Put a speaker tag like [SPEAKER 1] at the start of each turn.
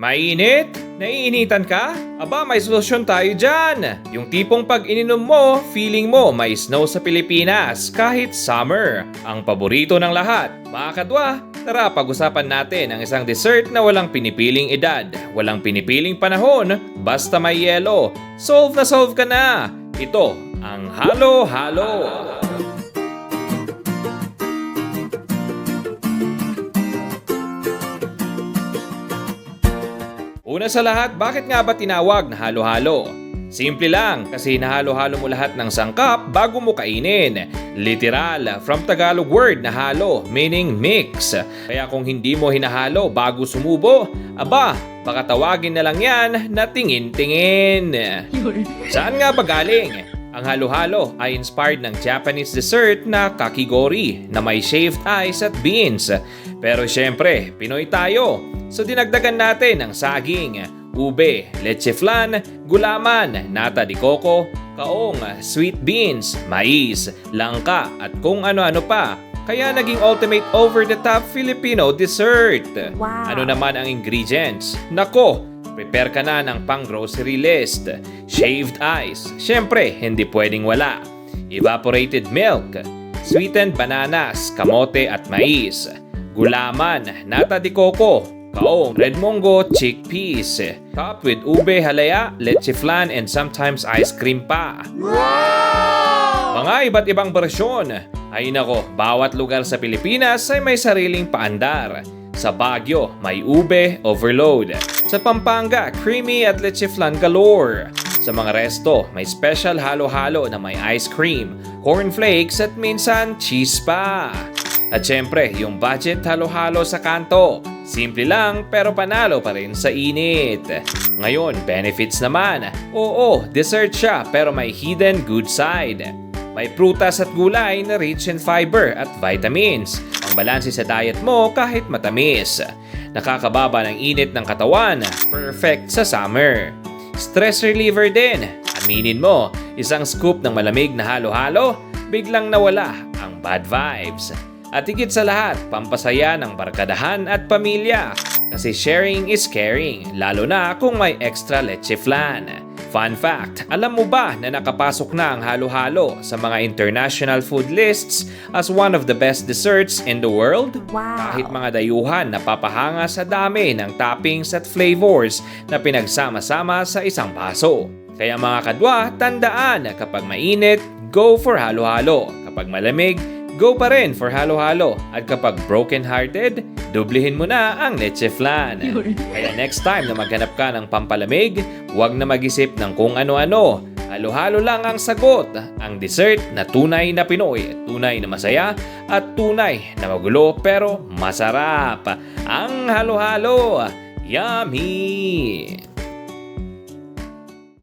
[SPEAKER 1] Mainit? Naiinitan ka? Aba, may solusyon tayo dyan. Yung tipong pag ininom mo, feeling mo may snow sa Pilipinas kahit summer. Ang paborito ng lahat. Mga kadwa, tara pag-usapan natin ang isang dessert na walang pinipiling edad, walang pinipiling panahon, basta may yelo. Solve na solve ka na. Ito, ang halo-halo. Una sa lahat, bakit nga ba tinawag na halo-halo? Simple lang, kasi nahalo-halo mo lahat ng sangkap bago mo kainin. Literal, from Tagalog word na halo, meaning mix. Kaya kung hindi mo hinahalo bago sumubo, aba, baka tawagin na lang yan na tingin-tingin. Saan nga ba galing? Ang halo-halo ay inspired ng Japanese dessert na kakigori na may shaved ice at beans. Pero syempre, Pinoy tayo. So dinagdagan natin ang saging, ube, leche flan, gulaman, nata di coco, kaong, sweet beans, mais, langka at kung ano-ano pa. Kaya naging ultimate over-the-top Filipino dessert.
[SPEAKER 2] Wow.
[SPEAKER 1] Ano naman ang ingredients? Nako, prepare ka na ng pang-grocery list. Shaved ice, syempre hindi pwedeng wala. Evaporated milk, sweetened bananas, kamote at mais. Gulaman, nata di coco, kaong, red mongo, chickpeas. Top with ube, halaya, leche flan, and sometimes ice cream pa. Mga iba't ibang bersyon. Ay nako, bawat lugar sa Pilipinas ay may sariling paandar. Sa Baguio, may ube, overload. Sa Pampanga, creamy at leche flan galore. Sa mga resto, may special halo-halo na may ice cream, cornflakes at minsan cheese pa. At syempre, yung budget halo-halo sa kanto. Simple lang pero panalo pa rin sa init. Ngayon, benefits naman. Oo, dessert siya pero may hidden good side. May prutas at gulay na rich in fiber at vitamins. Ang balanse sa diet mo kahit matamis. Nakakababa ng init ng katawan. Perfect sa summer. Stress reliever din. Aminin mo, isang scoop ng malamig na halo-halo, biglang nawala ang bad vibes. At higit sa lahat, pampasaya ng barkadahan at pamilya. Kasi sharing is caring, lalo na kung may extra leche flan. Fun fact, alam mo ba na nakapasok na ang halo-halo sa mga international food lists as one of the best desserts in the world?
[SPEAKER 2] Wow.
[SPEAKER 1] Kahit mga dayuhan napapahanga sa dami ng toppings at flavors na pinagsama-sama sa isang baso. Kaya mga kadwa, tandaan na kapag mainit, go for halo-halo. Kapag malamig, go pa rin for halo-halo. At kapag broken-hearted, dublihin mo na ang leche flan. Kaya next time na maghanap ka ng pampalamig, huwag na mag-isip ng kung ano-ano. Halo-halo lang ang sagot. Ang dessert na tunay na Pinoy, tunay na masaya, at tunay na magulo pero masarap. Ang halo-halo. Yummy!